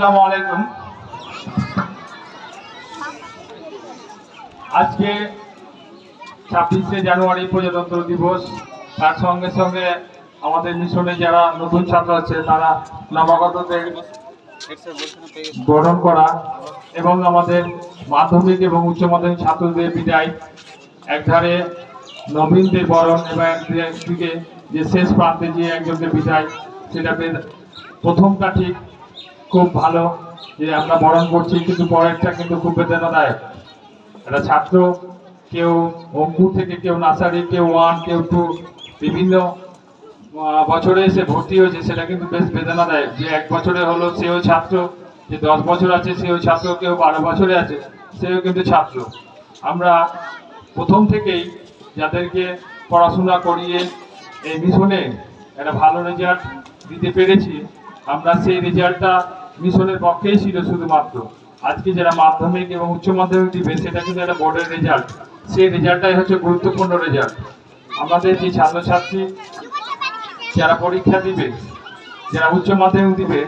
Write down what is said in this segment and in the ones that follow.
আলাইকুম। আজকে ছাব্বিশে জানুয়ারি প্রজাতন্ত্র দিবস। তার সঙ্গে সঙ্গে আমাদের মিশনে যারা নতুন ছাত্র আছে, তারা নবাগতদের গ্রহণ করা এবং আমাদের মাধ্যমিক এবং উচ্চ মাধ্যমিক ছাত্রদের বিদায়। একধারে নবীনদের বরণ এবং একদিকে যে শেষ প্রান্তে যে একজনকে বিদায়, সেটা বেদ- প্রথমটা ঠিক খুব ভালো যে আমরা বরণ করছি, কিন্তু পরেরটা কিন্তু খুব বেদনাদায়ক। একটা ছাত্র, কেউ অঙ্কুর থেকে কেউ নার্সারি কেউ ওয়ান, কেউ টু, বিভিন্ন বছরে এসে ভর্তি হয়েছে, সেটা কিন্তু বেশ বেদনাদায়ক। যে এক বছরে হলো সেও ছাত্র, যে দশ বছর আছে সেও ছাত্র, কেউ বারো বছরে আছে সেও কিন্তু ছাত্র। আমরা প্রথম থেকেই যাদেরকে পড়াশোনা করিয়ে এই মিশনে একটা ভালো রেজাল্ট দিতে পেরেছি, আমরা সেই রেজাল্টটা মিশনের পক্ষেই ছিল শুধুমাত্র। আজকে যারা মাধ্যমিক এবং উচ্চ মাধ্যমিক দিবে, সেটা কিন্তু একটা বোর্ডের রেজাল্ট সেই রেজাল্টটাই হচ্ছে গুরুত্বপূর্ণ রেজাল্ট আমাদের যে ছাত্রছাত্রী যারা পরীক্ষা দিবে, যারা উচ্চ মাধ্যমিক দিবে,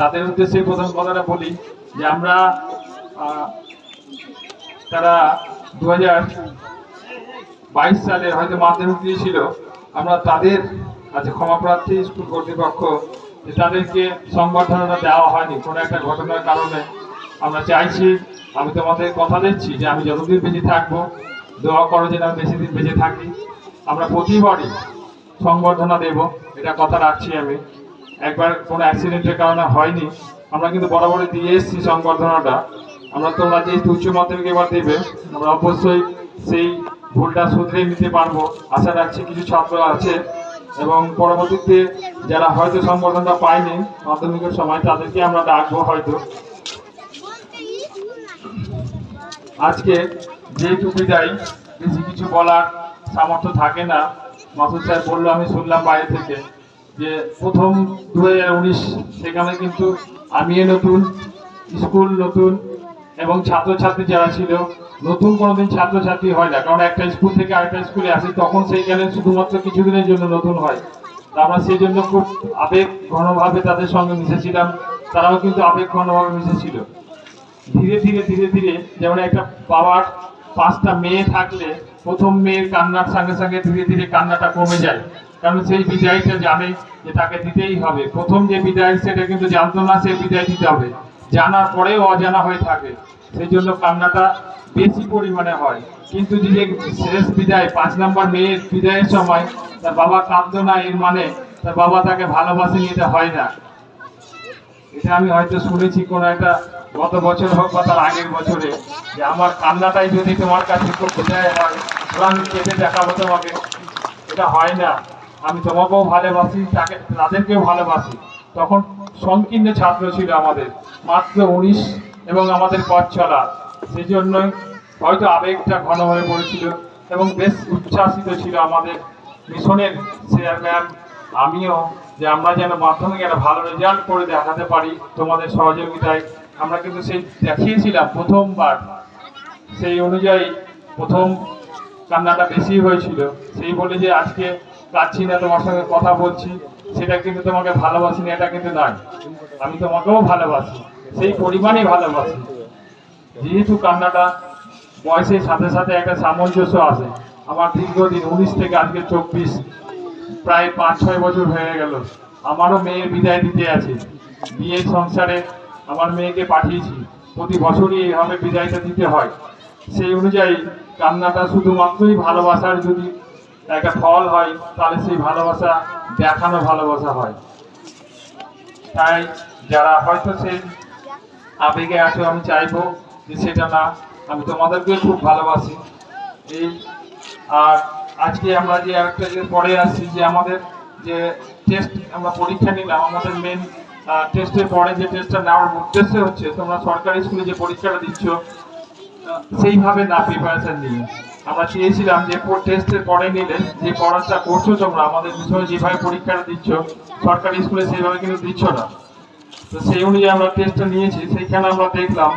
তাদের উদ্দেশ্যে প্রথম কথাটা বলি যে আমরা তারা দু বাইশ সালে হয়তো মাধ্যমিক দিয়েছিল, আমরা তাদের কাছে ক্ষমাপ্রার্থী স্কুল কর্তৃপক্ষ যে তাদেরকে সংবর্ধনা দেওয়া হয়নি, কোনো একটা ঘটনার কারণে। আমরা চাইছি, আমি তোমাদের কথা দিচ্ছি যে আমি যতদিন বেঁচে থাকব, দোয়া করো যেন আমি বেশি দিন বেঁচে থাকি। আমরা প্রতিবারই সংবর্ধনা দেব, এটা কথা রাখছি আমি। একবার কোনো অ্যাক্সিডেন্টের কারণে হয়নি, আমরা কিন্তু বরাবরই দিয়ে এসেছি সংবর্ধনাটা। আমরা তোমরা যে উচ্চ মাধ্যমিক এবার দেবে, আমরা অবশ্যই সেই ভুলটা শুধরে নিতে পারব। আশা রাখছি কিছু ছাত্র আছে এবং পরবর্তীতে যারা হয়তো সংবর্ধনা পায়নি, মাধ্যমিকের সময় তাদেরকে আমরা ডাকবো হয়তো। আজকে যেহেতু বিদায় বেশি কিছু বলার সামর্থ্য থাকে না। মাসুদ সাহেব বলল, আমি শুনলাম বাইরে থেকে যে প্রথম দু হাজার উনিশ, সেখানে কিন্তু আমিও নতুন, স্কুল নতুন এবং ছাত্রছাত্রী যারা ছিল, নতুন কোনোদিন ছাত্রছাত্রী হয় না। কারণ একটা স্কুল থেকে আরেকটা স্কুলে আসে, তখন সেইখানে শুধুমাত্র কিছুদিনের জন্য নতুন হয়। আমরা সেই জন্য খুব আবেগ ঘনভাবে তাদের সঙ্গে মিশেছিলাম। তারাও কিন্তু আবেগ ঘনভাবে মিশেছিল। ধীরে ধীরে ধীরে ধীরে যেমন একটা বাবার পাঁচটা মেয়ে থাকলে প্রথম মেয়ের কান্নার সঙ্গে সঙ্গে ধীরে ধীরে কান্নাটা কমে যায়। কারণ সেই বিদায়টা জানে যে তাকে দিতেই হবে। প্রথম যে বিদায়, সেটা কিন্তু জানতো না, সে বিদায় দিতে হবে। জানার পরেও অজানা হয়ে থাকে। সেই জন্য কান্নাটা বেশি পরিমাণে হয়। কিন্তু যে শেষ বিদায়, পাঁচ নম্বর মেয়ের বিদায়ের সময় তার বাবা কাঁদতো না এর মানে তার বাবা তাকে ভালোবাসেনি এটা হয় না। এটা আমি হয়তো শুনেছি কোনো একটা গত বছর হোক বা তার আগের বছরে যে আমার কান্নাটাই যদি তোমার কাছে খুব বোঝায় হয়, তাহলে আমি কেটে দেখাবো তোমাকে। এটা হয় না। আমি তোমাকেও ভালোবাসি, তাকে, তাদেরকেও ভালোবাসি। তখন সংকীর্ণ ছাত্র ছিল আমাদের। মাত্র উনিশ এবং আমাদের পথ চলা। সেই জন্যই হয়তো আবেগটা ঘন হয়ে পড়েছিল এবং বেশ উচ্ছ্বাসিত ছিল আমাদের। মিশনের চেয়ারম্যান আমিও যে আমরা যেন মাধ্যমিক একটা ভালো রেজাল্ট করে দেখাতে পারি তোমাদের সহযোগিতায়। আমরা কিন্তু সেই দেখিয়েছিলাম প্রথমবার। সেই অনুযায়ী প্রথম কান্নাটা বেশি হয়েছিল। সেই বলে যে আজকে কাচ্ছি না তোমার সঙ্গে কথা বলছি। সেটা কিন্তু তোমাকে ভালোবাসি না এটা কিন্তু নয় আমি তোমাকেও ভালোবাসি, সেই পরিমাণই ভালোবাসি। যেহেতু কান্নাটা বয়সের সাথে সাথে একটা সামঞ্জস্য আছে, আমার দীর্ঘদিন উনিশ থেকে আজকে চব্বিশ, প্রায় পাঁচ, ছয় বছর হয়ে গেল, আমারও মেয়ের বিদায় দিতে আছে। বিয়ের সংসারে আমার মেয়েকে পাঠিয়েছি, প্রতি বছরই এইভাবে বিদায়টা দিতে হয়। সেই অনুযায়ী কান্নাটা শুধুমাত্রই ভালোবাসার যদি একটা ফল হয়, তাহলে সেই ভালোবাসা দেখানো ভালোবাসা হয়। তাই যারা হয়তো সেই আবেগে আছো, আমি চাইব যে সেটা না, আমি তোমাদেরকে খুব ভালোবাসি। এই, আর আজকে আমরা যে একটা যে পরে আসছি যে আমাদের যে টেস্ট আমরা পরীক্ষা নিলাম, আমাদের মেন টেস্টের পরে যে টেস্টটা নেওয়ার উদ্দেশ্য হচ্ছে, তোমরা সরকারি স্কুলে যে পরীক্ষাটা দিচ্ছ সেইভাবে না প্রিপারেশন নিয়ে। আমরা চেয়েছিলাম যে টেস্টের পরে নিলে যে পড়াটা করছ তোমরা, আমাদের বিষয়ে যেভাবে পরীক্ষাটা দিচ্ছ, সরকারি স্কুলে সেইভাবে কিন্তু দিচ্ছ না। তো সেই অনুযায়ী আমরা টেস্টটা নিয়েছি, সেইখানে আমরা দেখলাম,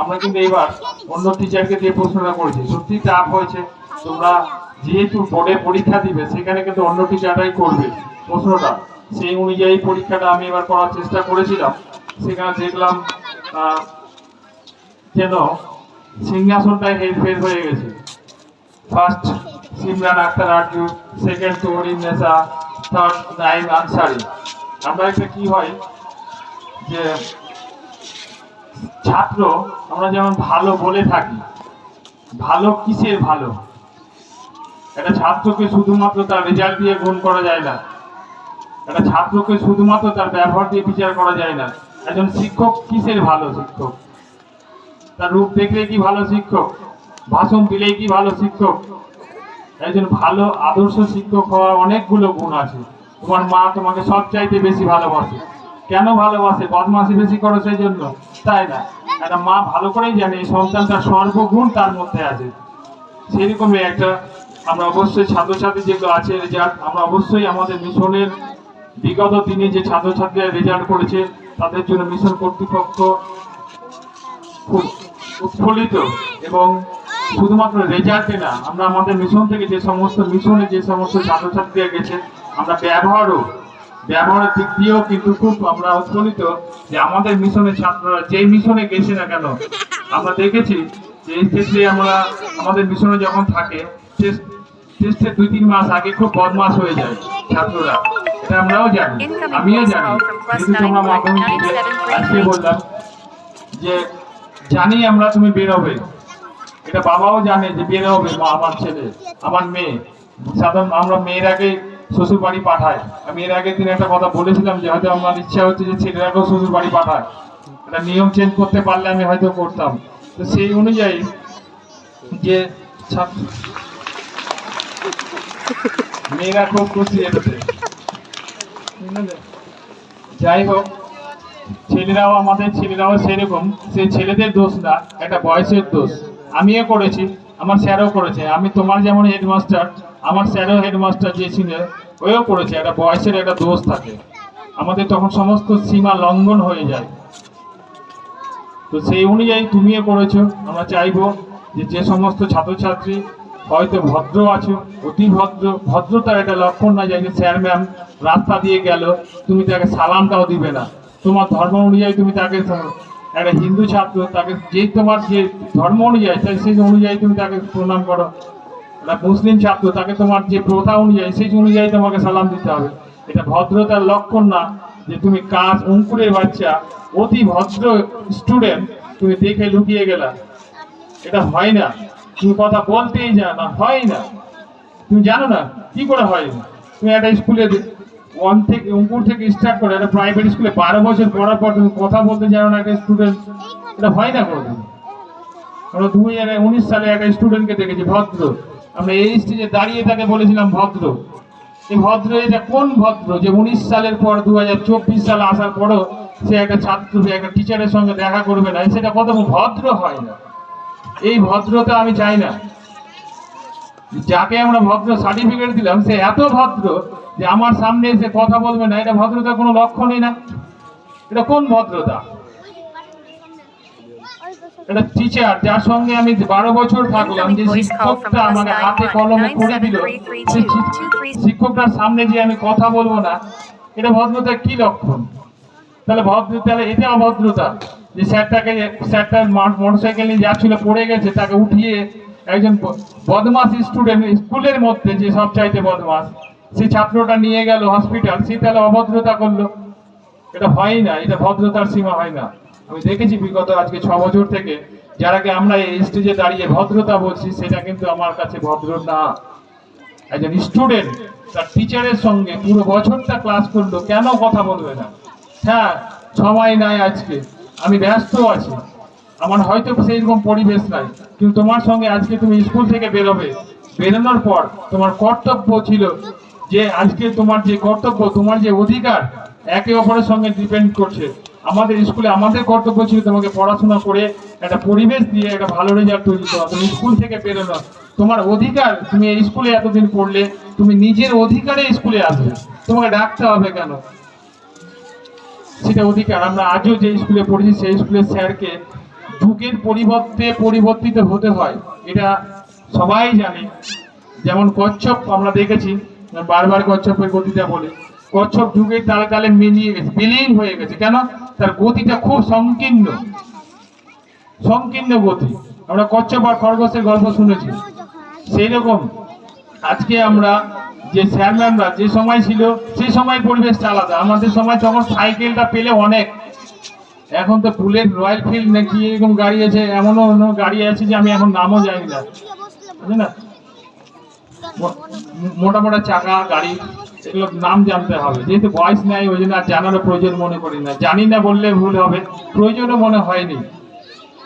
আমরা কিন্তু এবার অন্য টিচারকে দিয়ে প্রশ্নটা করেছি, সত্যি চাপ হয়েছে? তোমরা যেহেতু বোর্ডে পরীক্ষা দিবে, সেখানে কিন্তু অন্য টিচাররাই করবে প্রশ্নটা। সেই অনুযায়ী পরীক্ষাটা আমি এবার করার চেষ্টা করেছিলাম। সেখানে দেখলাম যেন সিংহাসনটাই হেরফের হয়ে গেছে। First Simran Akhtar Arzu, second Tahrin Nesa, third Naim Ansari. আমরা একটা কি হয় যে ছাত্র, আমরা যেমন ভালো বলে থাকি, ভালো কিসের ভালো? একটা ছাত্রকে শুধুমাত্র তার রেজাল্ট দিয়ে গুণ করা যায় না। একটা ছাত্রকে শুধুমাত্র তার ব্যবহার দিয়ে বিচার করা যায় না। একজন শিক্ষক কিসের ভালো শিক্ষক? তার রূপ দেখলে কি ভালো শিক্ষক? ভাষণ দিলেই কি ভালো শিক্ষক? একজন ভালো, আদর্শ শিক্ষক হওয়ার অনেকগুলো গুণ আছে। তোমার মা তোমাকে সব চাইতে বেশি ভালোবাসে। কেন ভালোবাসে? বদমাসি বেশি করো সেই জন্য। তাই না? একটা মা ভালো করেই জানে এই সন্তানটার সর্বগুণ তার মধ্যে আছে। সেরকমই একটা আমরা অবশ্যই ছাত্রছাত্রী যেগুলো আছে রেজাল্ট আমরা অবশ্যই আমাদের মিশনের বিগত দিনে যে ছাত্রছাত্রীরা রেজাল্ট করেছে, তাদের জন্য মিশন কর্তৃপক্ষ খুব উৎফুল্লিত এবং শুধুমাত্র রেজাল্টে না আমরা আমাদের মিশন থেকে যে সমস্ত মিশনে যে সমস্ত ছাত্রছাত্রীরা গেছে আমরা ব্যবহারও ব্যবহারের দিক দিয়েও কিন্তু খুব আমরা উৎফুল্লিত যে আমাদের মিশনের ছাত্ররা যেই মিশনে গেছে না কেন আমরা দেখেছি যে এই ক্ষেত্রে আমরা আমাদের মিশনে যখন থাকে টেস্ট টেস্টের দুই তিন মাস আগে খুব বদমাস হয়ে যায় ছাত্ররা। এটা আমরাও জানি আমিও জানি। তোমরা মাধ্যমিক আজকে বললাম যে জানি আমরা তুমি বেরোবে এটা বাবাও জানে যে বেরোবে মা আমার ছেলে, আমার মেয়ে। সাধারণ আমরা মেয়ের আগে শ্বশুর বাড়ি পাঠাই। আমি এর আগে দিন একটা কথা বলেছিলাম যে হয়তো আমার ইচ্ছা হচ্ছে যে ছেলেরাকেও শ্বশুর বাড়ি পাঠায়। এটা নিয়ম চেঞ্জ করতে পারলে আমি হয়তো করতাম। তো সেই অনুযায়ী যে মেয়েরা খুব খুশি এটাতে। যাই হোক, ছেলেরাও আমাদের, ছেলেরাও সেরকম। সে ছেলেদের দোষ না, একটা বয়সের দোষ। আমিও করেছি, আমার স্যারও করেছে। আমি তোমার যেমন হেডমাস্টার আমার স্যারও হেডমাস্টার যে ছিল ওও করেছে। একটা বয়সের একটা দোষ থাকে। আমাদের তখন সমস্ত সীমা লঙ্ঘন হয়ে যায়। তো সেই অনুযায়ী তুমিও করেছ। আমরা চাইব যে যে সমস্ত ছাত্রছাত্রী হয়তো ভদ্র আছো, অতি ভদ্র, ভদ্রতার একটা লক্ষণ না যে স্যার ম্যাম রাস্তা দিয়ে গেল, তুমি তাকে সালামটাও দিবে না। তোমার ধর্ম অনুযায়ী তুমি তাকে একটা হিন্দু ছাত্র, তাকে যে তোমার যে ধর্ম অনুযায়ী তাই সেই অনুযায়ী তুমি তাকে প্রণাম করো। একটা মুসলিম ছাত্র, তাকে তোমার যে প্রথা অনুযায়ী, সেই অনুযায়ী তোমাকে সালাম দিতে হবে। এটা ভদ্রতার লক্ষণ না যে তুমি কাজ, অঙ্কুরের বাচ্চা, অতি ভদ্র স্টুডেন্ট তুমি দেখে লুকিয়ে গেলা। এটা হয় না। তুমি কথা বলতেই যা না, হয় না। তুমি জানো না, কি করে হয়? না তুমি একটা স্কুলে ওয়ান থেকে, অঙ্কুর থেকে স্টার্ট করে একটা প্রাইভেট স্কুলে বারো বছর পড়ার পর তুমি কথা বলতে জানো না একটা স্টুডেন্ট এটা হয় না কোনোদিন। আমরা দু হাজার উনিশ সালে একটা স্টুডেন্টকে দেখেছি, ভদ্র। আমরা এই স্টেজে দাঁড়িয়ে তাকে বলেছিলাম ভদ্র। এই ভদ্র, এটা কোন ভদ্র? যে উনিশ সালের পর দু হাজার চব্বিশ সালে আসার পরও সে একটা ছাত্র একটা টিচারের সঙ্গে দেখা করবে না। সেটা কত ভদ্র হয় না। এই ভদ্রতা আমি চাই না। যাকে আমরা ভদ্র সার্টিফিকেট দিলাম সে এত ভদ্র যে আমার সামনে এসে কথা বলবে না। এটা ভদ্রতার কোনো লক্ষণই না। এটা কোন ভদ্রতা? একটা টিচার যার সঙ্গে আমি বারো বছর থাকলাম যে শিক্ষকটা আমাকে হাতে কলমে করে দিল শিক্ষকটার সামনে যে আমি কথা বলব না এটা ভদ্রতার কি লক্ষণ? তাহলে ভদ্র তাহলে এটা অভদ্রতা। যে স্যারটাকে স্যারটার মোটরসাইকেল নিয়ে যাচ্ছিল পড়ে গেছে তাকে উঠিয়ে একজন বদমাস স্টুডেন্ট স্কুলের মধ্যে যে সব চাইতে বদমাস সে ছাত্রটা নিয়ে গেল হসপিটাল সে তাহলে অভদ্রতা করল। এটা হয় না, এটা ভদ্রতার সীমা হয় না। আমি দেখেছি বিগত আজকে ছ বছর থেকে যারাকে আমরা এই স্টেজে দাঁড়িয়ে ভদ্রতা বলছি, সেটা কিন্তু আমার কাছে ভদ্র না। একজন স্টুডেন্ট তার টিচারের সঙ্গে পুরো বছরটা ক্লাস করল, কেন কথা বলবে না? হ্যাঁ সময় নাই আজকে, আমি ব্যস্ত আছি। আমার হয়তো সেই রকম পরিবেশ নাই। কিন্তু তোমার সঙ্গে আজকে তুমি স্কুল থেকে বেরোবে। বেরোনোর পর তোমার কর্তব্য ছিল যে আজকে তোমার যে কর্তব্য, তোমার যে অধিকার একে অপরের সঙ্গে ডিপেন্ড করছে। আমাদের স্কুলে আমাদের কর্তব্য ছিল তোমাকে পড়াশোনা করে একটা পরিবেশ দিয়ে একটা ভালো রেজাল্ট তৈরি করা। তুমি স্কুল থেকে বেরোনো। তোমার অধিকার, তুমি এই স্কুলে এতদিন পড়লে, তুমি নিজের অধিকারে স্কুলে আসবে। তোমাকে ডাকতে হবে কেন? সেটা অধিকার। আমরা আজও যে স্কুলে পড়েছি, সেই স্কুলের স্যারকে যুগের পরিবর্তে পরিবর্তিত হতে হয়। এটা সবাই জানে। যেমন কচ্ছপ, আমরা দেখেছি, বারবার কচ্ছপের গতিটা বলে। কচ্ছপ যুগের তালে তালে মিলিয়ে গেছে, বিলীন হয়ে গেছে। কেন? তার গতিটা খুব সংকীর্ণ। সংকীর্ণ গতি। আমরা কচ্ছপ আর খরগোশের গল্প শুনেছি। সেই রকম আজকে আমরা যে স্যার ম্যামরা যে সময় ছিল, সেই সময় পরিবেশটা আলাদা। আমাদের সময় তখন সাইকেলটা পেলে অনেক। এখন তো বুলেট, রয়্যাল ফিল্ড নাকি এরকম গাড়ি আছে, এমনও অন্য গাড়ি আছে যে আমি এখন নামও জানি না। বুঝলি না? মোটা মোটা চাকা, গাড়ি, এগুলো নাম জানতে হবে। যেহেতু বয়স নেই, ওই জন্য আর জানারও প্রয়োজন মনে করি না। জানি না বললে ভুল হবে, প্রয়োজনও মনে হয়নি।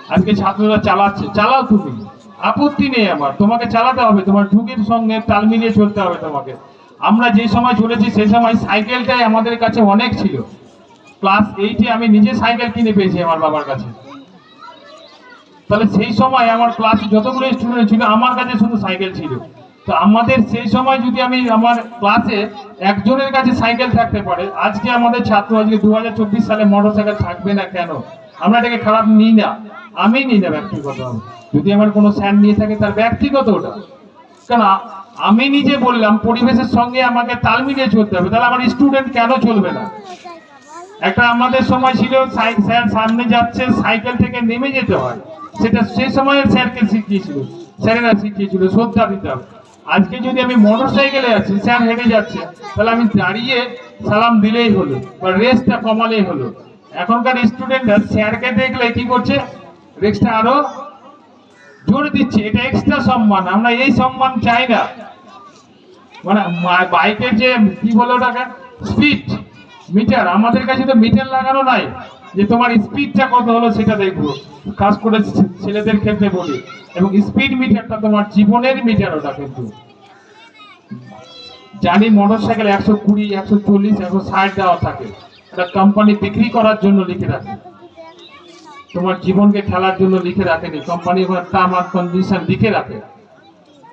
আজকে ছাত্ররা চালাচ্ছে। চালাও তুমি। আপত্তি নেই আমার। তোমাকে চালাতে হবে। তোমার যুগের সঙ্গে তাল মিলিয়ে চলতে হবে তোমাকে। আমরা যে সময় চলেছি সেই সময় সাইকেলটাই আমাদের কাছে অনেক ছিল। ক্লাস এইটে আমি নিজে সাইকেল কিনে পেয়েছি আমার বাবার কাছে। তাহলে সেই সময় আমার ক্লাসে যতগুলো স্টুডেন্ট ছিল, আমার কাছে শুধু সাইকেল ছিল। তো আমাদের সেই সময় যদি আমি আমার ক্লাসে একজনের কাছে সাইকেল থাকতে পারে, আজকে আমাদের ছাত্র, আজকে দু হাজার চব্বিশ সালে মোটর সাইকেল থাকবে না কেন? আমরা এটাকে খারাপ নিই না। আমি নিই না ব্যক্তিগত। যদি আমার কোনো স্যার নিয়ে থাকে, তার ব্যক্তিগত ওটা। কেন আমি নিজে বললাম, পরিবেশের সঙ্গে আমাকে তাল মিলিয়ে চলতে হবে। তাহলে আমার স্টুডেন্ট কেন চলবে না? একটা আমাদের সময় ছিল স্যার সামনে যাচ্ছে, সাইকেল থেকে নেমে যেতে হয়। সেটা সেই সময়ের স্যারকে শিখিয়েছিল, স্যারেরা শিখিয়েছিল, শ্রদ্ধা দিতে হবে। আজকে যদি আমি মোটর সাইকেলে আছি, স্যার হেঁটে যাচ্ছে, তাহলে আমি দাঁড়িয়ে সালাম দিলেই হলো, বা রেসটা কমালেই হলো। এখনকার স্টুডেন্টরা স্যারকে দেখলে কি করছে? রেসটা আরও জোরে দিচ্ছে, এটা এক্সট্রা সম্মান, আমরা এই সম্মান চাই না। মানে বাইকের যে, কি বলে ওটাকে? স্পিড মিটার, আমাদের কাছে তো মিটার লাগানো নাই। যে তোমার স্পিডটা কত হলো সেটা দেখব। খাস করে ছেলেদের ক্ষেত্রে বলি। এবং স্পিড মিটারটা তোমার জীবনের মিটার ওটা কিন্তু। জানি মোটর সাইকেল একশো কুড়ি, একশো চল্লিশ, একশো ষাট দেওয়া থাকে। এটা কোম্পানি বিক্রি করার জন্য লিখে রাখে। তোমার জীবনকে খেলার জন্য লিখে রাখেনি। কোম্পানি টার্ম আর কন্ডিশন লিখে রাখে।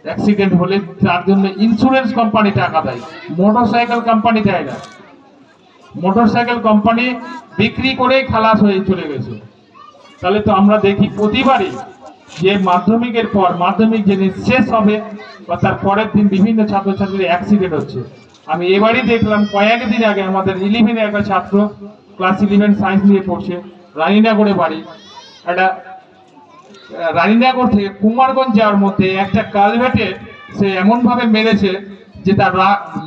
অ্যাক্সিডেন্ট হলে তার জন্য ইন্স্যুরেন্স কোম্পানি টাকা দেয়। মোটরসাইকেল কোম্পানি দেয় না। মোটরসাইকেল কোম্পানি বিক্রি করে খালাস হয়ে চলে গেছে। তাহলে তো আমরা দেখি প্রতিবারই যে মাধ্যমিকের পর, মাধ্যমিক যে শেষ হবে বা তার পরের দিন বিভিন্ন ছাত্রছাত্রীর অ্যাক্সিডেন্ট হচ্ছে। আমি এবারই দেখলাম কয়েকদিন আগে আমাদের ইলেভেনের একটা ছাত্র ক্লাস ইলেভেন সায়েন্স নিয়ে পড়ছে, রানীনগরে বাড়ি। একটা রানীনগর থেকে কুমারগঞ্জ যাওয়ার মধ্যে একটা কালভেটে সে এমনভাবে মেরেছে যে তার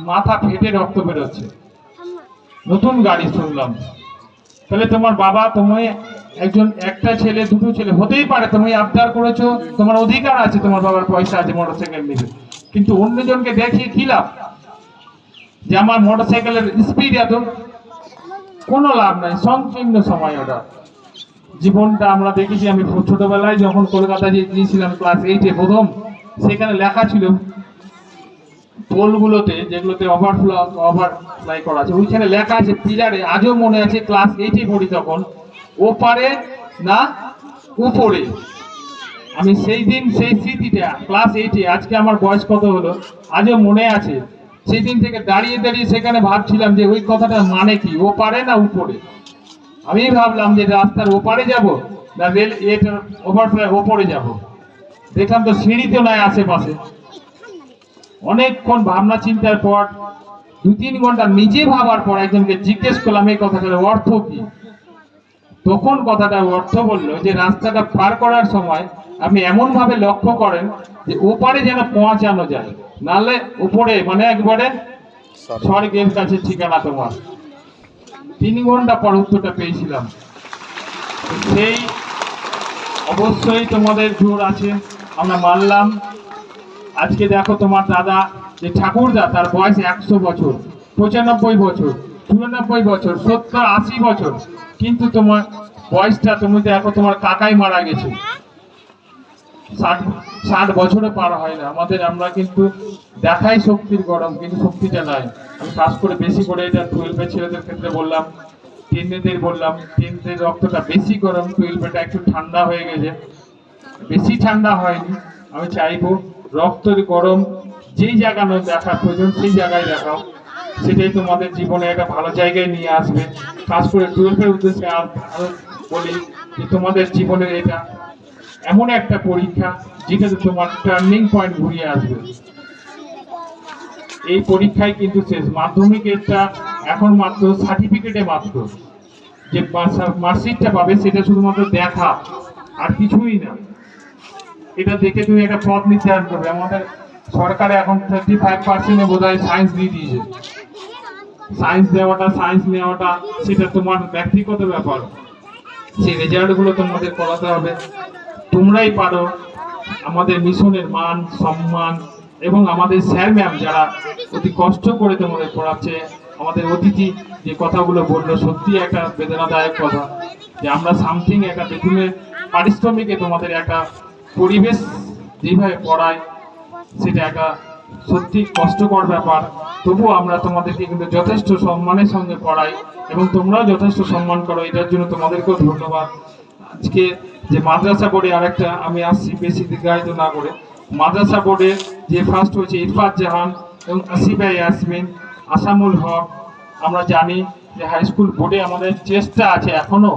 মাথা ফেটে রক্ত বেরোচ্ছে। নতুন গাড়ি শুনলাম। তাহলে তোমার বাবা তুমি একজন, একটা ছেলে, দুটো ছেলে, হতেই পারে তুমি আবদার করেছ। তোমার অধিকার আছে, তোমার বাবার পয়সা আছে মোটরসাইকেল নিবে কিন্তু অন্যজনকে দেখিয়ে কি লাভ? যে আমার মোটরসাইকেলের স্পিড এত, কোনো লাভ নাই, সংকীর্ণ সময় ওটা। জীবনটা আমরা দেখেছি, আমি ছোটবেলায় যখন কলকাতা গিয়েছিলাম ক্লাস এইটে প্রথম, সেখানে লেখা ছিল পোলগুলোতে যেগুলোতে ওভারফ্লো ওভারফ্লাই করা আছে। ওইখানে লেখা আছে পিলারে আজও মনে আছে ক্লাস এইটে পড়ি তখন, ওপারে না উপরে। আমি সেই দিন, সেই স্মৃতিটা ক্লাস এইটে আজকে আমার বয়স কত হলো, আজও মনে আছে। সেই দিন থেকে দাঁড়িয়ে দাঁড়িয়ে সেখানে ভাবছিলাম যে ওই কথাটা মানে কি, ওপারে না উপরে? আমি ভাবলাম যে রাস্তার ওপারে যাব, না রেল এটার ওভারফ্লাই ওপরে যাব। দেখলাম তো সিঁড়িতেও নাই আশেপাশে। অনেকক্ষণ ভাবনা চিন্তার পর দু তিন ঘণ্টা নিজে ভাবার পর একজনকে জিজ্ঞেস করলাম এই কথাটার অর্থ কি? তখন কথাটা অর্থ বলল যে রাস্তাটা পার করার সময় আপনি এমন ভাবে লক্ষ্য করেন যে ওপারে যেন পৌঁছানো যায়। নাহলে উপরে মানে একবারে স্বর্গের কাছে ঠিকানা তোমার। তিন ঘণ্টা পর উত্তরটা পেয়েছিলাম। সেই অবশ্যই তোমাদের জোর আছে। আমরা মানলাম আজকে দেখো তোমার দাদা, যে ঠাকুরদা, তার বয়স একশো বছর, পঁচানব্বই বছর, চুরানব্বই বছর, সত্তর আশি বছর। কিন্তু তোমার বয়সটা তুমি দেখো তোমার কাকাই মারা গেছে। ষাট ষাট বছরে পার হয় না। আমাদের আমরা কিন্তু দেখাই শক্তির গরম, কিন্তু শক্তিটা নাই। আমি কাজ করে বেশি করে এটা টুয়েলভের ছেলেদের ক্ষেত্রে বললাম টেনদের বললাম টেনদের রক্তটা বেশি গরম, টুয়েলভেটা একটু ঠান্ডা হয়ে গেছে। বেশি ঠান্ডা হয়নি, আমি চাইব রক্তের গরম, যেই জায়গায় দেখা প্রয়োজন, সেই জায়গায় দেখাও সেটাই তোমাদের জীবনে একটা ভালো জায়গায় নিয়ে আসবে। কাজ করে টুয়েলভের উদ্দেশ্যে আরও বলি যে তোমাদের জীবনের এটা এমন একটা পরীক্ষা যেটাতে তোমার টার্নিং পয়েন্ট ঘুরিয়ে আসবে। এই পরীক্ষায় কিন্তু শেষ। মাধ্যমিকেরটা এখন মাত্র সার্টিফিকেটে মাত্র। যে মার্কশিটটা পাবে সেটা শুধুমাত্র দেখা, আর কিছুই না। এটা দেখে তুমি একটা পথ নির্ধারণ করবে। আমাদের সরকার এখন থার্টি ফাইভ পার্সেন্টে বোধ হয় সায়েন্স দিয়ে দিয়েছে। সায়েন্স দেওয়াটা সায়েন্স নেওয়াটা, সেটা তোমার ব্যক্তিগত ব্যাপার। সেই রেজাল্টগুলো তোমাদের করাতে হবে। তোমরাই পারো আমাদের মিশনের মান, সম্মান এবং আমাদের স্যার ম্যাম যারা অতি কষ্ট করে তোমাদের পড়াচ্ছে, আমাদের অতিথি যে কথাগুলো বলল, সত্যি একটা বেদনাদায়ক কথা। যে আমরা সামথিং একটা বেতনের পারিশ্রমিকে তোমাদের একটা পরিবেশ যেভাবে পড়ায়, সেটা একটা সত্যি কষ্টকর ব্যাপার। তবুও আমরা তোমাদেরকে কিন্তু যথেষ্ট সম্মানের সঙ্গে পড়াই এবং তোমরাও যথেষ্ট সম্মান করো, এটার জন্য তোমাদেরকেও ধন্যবাদ। আজকে যে মাদ্রাসা বোর্ডে আরেকটা আমি আসছি, বেশি দীর্ঘায়িত না করে। মাদ্রাসা বোর্ডে যে ফার্স্ট হয়েছে ইরফাত জাহান এবং আসিফা ইয়াসমিন, আসামুল হক। আমরা জানি যে হাই স্কুল বোর্ডে আমাদের চেষ্টা আছে এখনও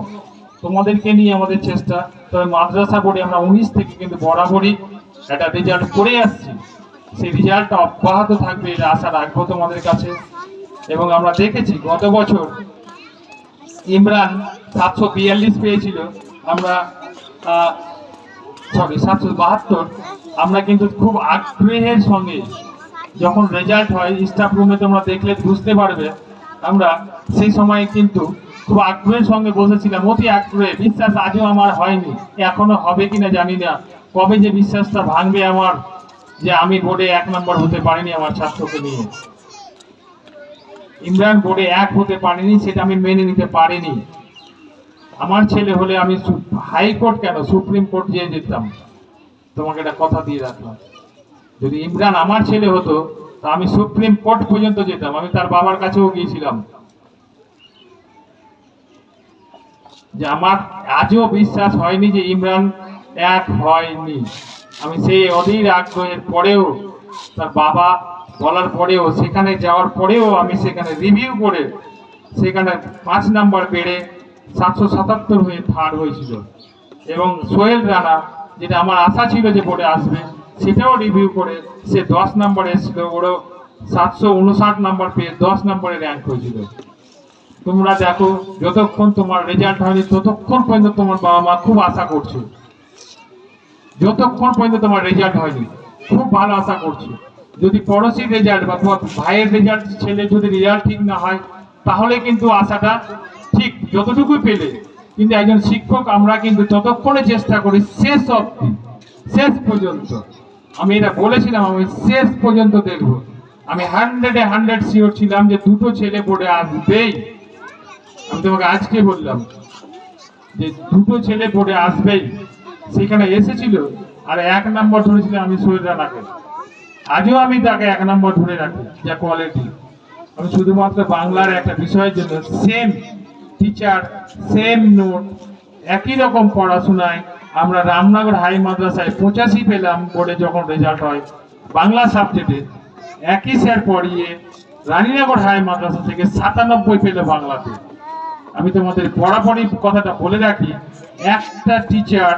তোমাদেরকে নিয়ে আমাদের চেষ্টা। তবে মাদ্রাসা বোর্ডে আমরা উনিশ থেকে কিন্তু বরাবরই একটা রেজাল্ট করে আসছি। সেই রেজাল্টটা অব্যাহত থাকবে এটা আশা রাখব তোমাদের কাছে। এবং আমরা দেখেছি গত বছর ইমরান সাতশো বিয়াল্লিশ পেয়েছিল। আমরা সরি সাতশো বাহাত্তর। আমরা কিন্তু খুব আগ্রহের সঙ্গে যখন রেজাল্ট হয় স্টাফ রুমে তোমরা দেখলে বুঝতে পারবে, আমরা সেই সময় কিন্তু খুব আগ্রহের সঙ্গে বসেছিলাম। অতি আগ্রহে। বিশ্বাস আজও আমার হয়নি। এখনও হবে কিনা জানি না। কবে যে বিশ্বাসটা ভাঙবে আমার, যে আমি বোর্ডে এক নম্বর হতে পারিনি আমার ছাত্রকে নিয়ে। ইমরান বোর্ডে এক হতে পারিনি, সেটা আমি মেনে নিতে পারিনি। আমার ছেলে হলে আমি হাইকোর্ট কেন? সুপ্রিম কোর্ট যেয়ে যেতাম। তোমাকে একটা কথা দিয়ে রাখলাম। যদি ইমরান আমার ছেলে হতো, তা আমি সুপ্রিম কোর্ট পর্যন্ত যেতাম। আমি তার বাবার কাছেও গিয়েছিলাম। যে আমার আজও বিশ্বাস হয়নি যে ইমরান এক হয়নি। আমি সেই অধীর আগ্রহের পরেও তার বাবা বলার পরেও, সেখানে যাওয়ার পরেও আমি সেখানে রিভিউ করে সেখানে পাঁচ নাম্বার বেড়ে সাতশো সাতাত্তর হয়ে থার্ড হয়েছিল। এবং সোহেল রানা, যেটা আমার আশা ছিল যে বোর্ডে আসবে, সেটাও রিভিউ করে সে দশ নম্বরে এসেছিল। ওরও সাতশো উনষাট নম্বর পেয়ে দশ নম্বরে র্যাঙ্ক হয়েছিল। তোমরা দেখো, যতক্ষণ তোমার রেজাল্ট হয়নি, ততক্ষণ পর্যন্ত তোমার বাবা মা খুব আশা করছে। যতক্ষণ পর্যন্ত তোমার রেজাল্ট হয়নি, খুব ভালো আশা করছি। যদি পড়োশির রেজাল্ট বা তোমার ভাইয়ের রেজাল্ট ছেলে যদি রেজাল্ট ঠিক না হয়, তাহলে কিন্তু আশাটা ঠিক যতটুকু পেলে। কিন্তু একজন শিক্ষক, আমরা কিন্তু ততক্ষণে চেষ্টা করি শেষ অবধি, শেষ পর্যন্ত। আমি এটা বলেছিলাম, আমি শেষ পর্যন্ত দেখব। আমি হান্ড্রেডে হান্ড্রেড শিওর ছিলাম যে দুটো ছেলে বোর্ডে আসবেই। আমি তোমাকে আজকে বললাম যে দুটো ছেলে বোর্ডে আসবেই। সেখানে এসেছিল আর এক নম্বর ধরেছিল আমি সোহেল রানাকে। আজও আমি তাকে এক নম্বর ধরে রাখি, যা কোয়ালিটি আমি শুধুমাত্র বাংলার একটা বিষয়ের জন্য সেম টিচার সেম নোট একই রকম পড়াশোনায় আমরা রামনগর হাই মাদ্রাসায় পঁচাশি পেলাম বোর্ডে যখন রেজাল্ট হয়, বাংলা সাবজেক্টে একই স্যার পড়িয়ে রানীনগর হাই মাদ্রাসা থেকে সাতানব্বই পেল বাংলাতে। আমি তোমাদের বরাবরই কথাটা বলে রাখি। একটা টিচার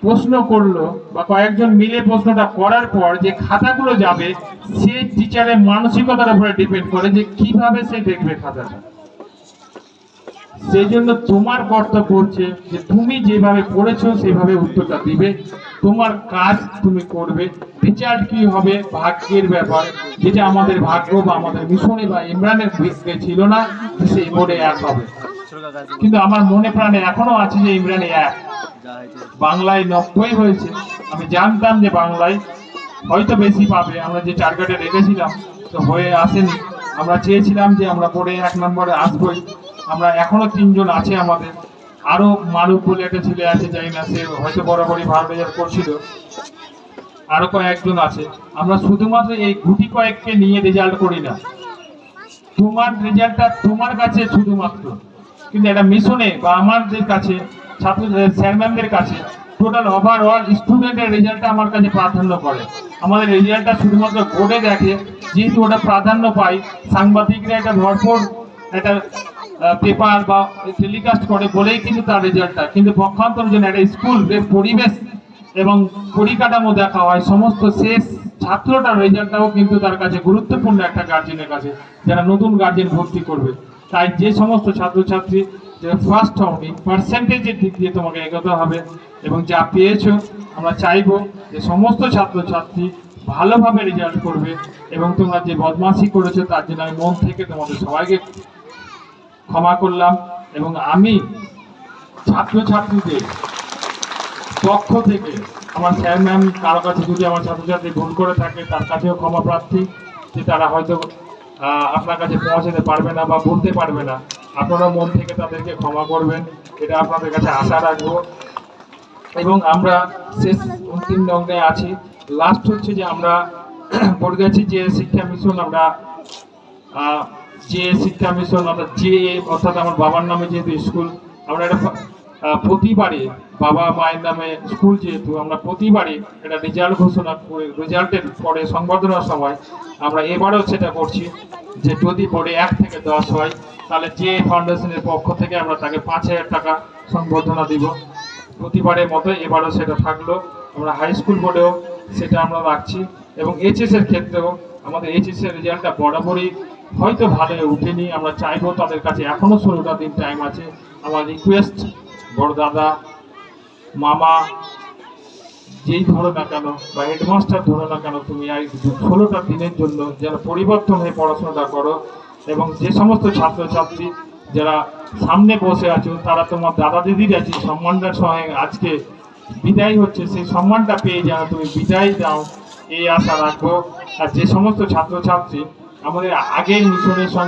প্রশ্ন করল বা কয়েকজন মিলে প্রশ্নটা করার পর যে খাতাগুলো যাবে সেই টিচারের মানসিকতার উপরে ডিপেন্ড করে যে কীভাবে সে দেখবে খাতাটা। সেই জন্য তোমার কর্তব্য হচ্ছে যে তুমি যেভাবে পড়েছো, সেভাবে উত্তরটা দিবে। তোমার কাজ তুমি করবে। রেজাল্ট কি হবে? ভাগ্যের ব্যাপার। যেটা আমাদের ভাগ্য বা আমাদের মিশনে বা ইমরানের ছিল না, সেই বোর্ডে এক হবে। কিন্তু আমার মনে প্রাণে এখনও আছে যে ইমরানে এক। বাংলায় নব্বই হয়েছে। আমি জানতাম যে বাংলায় হয়তো বেশি পাবে। আমরা যে টার্গেটে রেখেছিলাম তো হয়ে আসেনি। আমরা চেয়েছিলাম যে আমরা বোর্ডে এক নম্বরে আসবই। আমরা এখনও তিনজন আছে আমাদের। আরও মারুফ বলে একটা ছেলে আছে জানি না সে হয়তো বরাবরই ভালো রেজাল্ট করছিল। আরও কয়েকজন আছে। আমরা শুধুমাত্র এই গুটি কয়েককে নিয়ে রেজাল্ট করি না। তোমার রেজাল্টটা তোমার কাছে শুধুমাত্র। কিন্তু একটা মিশনে বা আমাদের কাছে ছাত্র স্যার ম্যামদের কাছে টোটাল ওভারঅল স্টুডেন্টের রেজাল্টটা আমার কাছে প্রাধান্য করে। আমাদের রেজাল্টটা শুধুমাত্র বোর্ডে দেখে, যেহেতু ওটা প্রাধান্য পাই, সাংবাদিকরা একটা ভরপুর একটা পেপার বা টেলিকাস্ট করে বলেই কিন্তু তার রেজাল্টটা কিন্তু পক্ষান্তর জন্য একটা স্কুল পরিবেশ এবং পরিকাঠামো দেখা হয়, সমস্ত শেষ ছাত্রটার রেজাল্টটাও কিন্তু তার কাছে গুরুত্বপূর্ণ একটা গার্জেনের কাছে, যারা নতুন গার্জেন ভর্তি করবে। তাই যে সমস্ত ছাত্রছাত্রী ফার্স্ট হওনি পার্সেন্টেজের দিক দিয়ে তোমাকে এগোতে হবে এবং যা পেয়েছ, আমরা চাইব যে সমস্ত ছাত্রছাত্রী ভালোভাবে রেজাল্ট করবে এবং তোমরা যে বদমাশি করেছ তার জন্য আমি মন থেকে তোমাদের সবাইকে ক্ষমা করলাম এবং আমি ছাত্রছাত্রীদের পক্ষ থেকে আমার স্যার ম্যাম, কারও কাছে যদি আমার ছাত্রছাত্রী ভুল করে থাকে, তার কাছেও ক্ষমা প্রার্থী, যে তারা হয়তো আপনার কাছে পৌঁছাতে পারবে না বা বলতে পারবে না, আপনারা মন থেকে তাদেরকে ক্ষমা করবেন, এটা আপনাদের কাছে আশা রাখব। এবং আমরা শেষ অন্তিম লগ্নে আছি। লাস্ট হচ্ছে যে আমরা বটগাছি যে শিক্ষা মিশন আমরা যে শিক্ষা মিশন অর্থাৎ যে, অর্থাৎ আমার বাবার নামে যেহেতু স্কুল, আমরা এটা আহ, প্রতিবারই বাবা মায়ের নামে স্কুল যেহেতু আমরা প্রতিবারই এটা রেজাল্ট ঘোষণা করে রেজাল্টের পরে সংবর্ধনার সময় আমরা এবারেও সেটা করছি যে যদি বোর্ডে এক থেকে দশ হয় তাহলে যে ফাউন্ডেশনের পক্ষ থেকে আমরা তাকে পাঁচ হাজার টাকা সংবর্ধনা দিব। প্রতিবারের মতো এবারও সেটা থাকল। আমরা হাই স্কুল বোর্ডেও সেটা আমরা রাখছি এবং এইচএস এর ক্ষেত্রেও আমাদের এইচএস এর রেজাল্টটা বরাবরই হয়তো ভালো উঠেনি। আমরা চাইব তাদের কাছে এখনও ষোলোটা দিন টাইম আছে। আমার রিকোয়েস্ট বড় দাদা, মামা, যেই ধরো না কেন বা হেডমাস্টার ধরো না কেন, তুমি এই ষোলোটা দিনের জন্য যেন পরিবর্তন হয়ে পড়াশোনাটা করো এবং যে সমস্ত ছাত্রছাত্রী যারা সামনে বসে আছো, তারা তোমার দাদা দিদিরা আছে সম্মানটার সঙ্গে আজকে বিদায় হচ্ছে, সেই সম্মানটা পেয়ে যেন তুমি বিদায় দাও, এই আশা রাখব। আর যে সমস্ত ছাত্রছাত্রী আমাদের আগের মিশনের সঙ্গে